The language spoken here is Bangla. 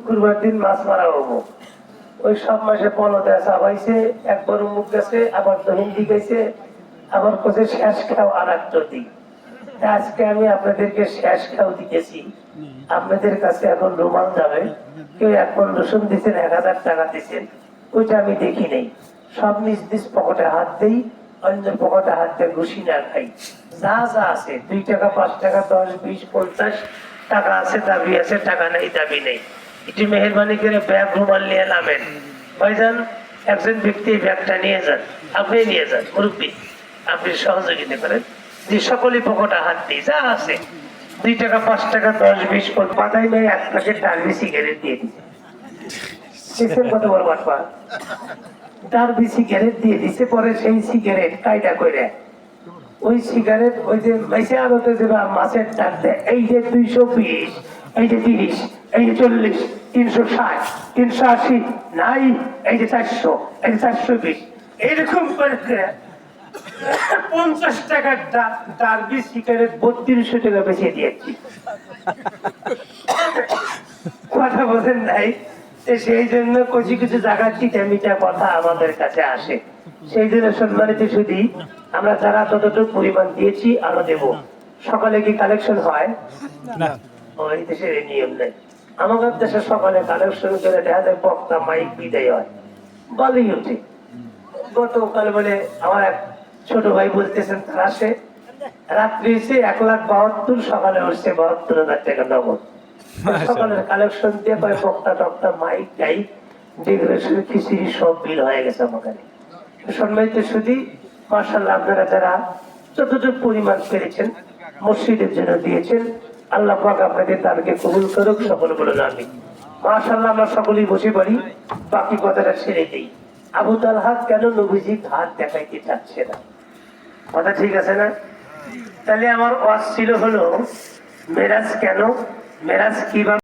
শুক্রবার দিন মাছ মারা হব। ওই সব মাসে পলতে চাবাইছে একবার মুখ গেছে, আবার দহিন্দি গেছে আবার কোথায় শেষ খাও আর একটা আজকে আমি আপনাদেরকে শেষ খাও দিতেছি। আপনাদের কাছে এখন রুমাল যাবে। কেউ এখন রসুন দিচ্ছেন এক হাজার টাকা দিচ্ছেন ওইটা আমি দেখি নেই। সব নিজ নিজ পকেটে হাত দেই, অন্য পকেটে হাত দিয়ে ঘুষি না খাই। যা যা আছে, দুই টাকা, পাঁচ টাকা, দশ, বিশ, পঞ্চাশ, টাকা আছে, দাবি আছে, টাকা নেই, দাবি নেই। একটু মেহরবানি করে ব্যাগ রুমাল নিয়ে নামেন। ভাইজান, একজন ব্যক্তি ব্যাগটা নিয়ে যান। আপনি নিয়ে যান, মুরব্বী। আপনি সহযোগিতা করেন যে সকলেই পকেটে হাত দিই যা আছে, দুই টাকা, পাঁচ টাকা, দশ, বিশ পাতায় নেই, এক প্যাকেট ডালবি সিগারেট দিয়ে দিচ্ছে কত বড় বাটপা? ডালবি সিগারেট দিয়ে দিছে, পরে সেই সিগারেট কায়দা করে ওই সিগারেট ওই যে মেসে আলোতে যে মাছের ডাক দেয়। এই যে দুইশো বিশ, এই যে তিরিশ এই যে চল্লিশ তিনশো ষাট তিনশো আশি নাই এই যে চারশো এই যে চারশো বিশ এইরকম করে করে পঞ্চাশ টাকার ডা- ডার্বি সিগারেট বত্রিশশো টাকা বেশি দিয়েছি। কথা বলেন নাই। সেই জন্য কিছু কিছু জায়গা চিটা মিটা কথা আমাদের কাছে আসে। সেই জন্য সম্মানিত শুধু আমরা যারা ততটুকু পরিমাণ দিয়েছি আরও দেব। সকালে কি কালেকশন হয়? ওই দেশের নিয়ম নেই। আমাদের দেশে সকালে কালেকশন করে দেখা যায় বক্তা মাইক বিদায় হয়। বলেই উঠে গতকাল বলে আমার এক ছোট ভাই বলতেছেন তারা সে রাত্রি এসে এক লাখ বাহাত্তর সকালে উঠছে বাহাত্তর হাজার টাকা নগদ। সকালের কালেকশন দিয়ে কয় বক্তা টক্তা মাইক টাইক ডেকোরেশন খিচুড়ি সব বিল হয়ে গেছে আমাকে সম্মানিত শুধু মার্শাল্লাহ আপনারা যারা যতটুকু পরিমাণ পেরেছেন মসজিদের জন্য দিয়েছেন আল্লাহ পাক আপনাকে তাদেরকে কবুল করুক সকল বলে আমি মার্শাল্লাহ আমরা সকলেই বসে পারি বাকি কথাটা ছেড়ে দিই আবু তালহা কেন নবীজি হাত দেখাইতে চাচ্ছে না? কথা ঠিক আছে না? তাহলে আমার ওয়াজ ছিল হলো, মেরাজ কেন? মেরাজ কীভাবে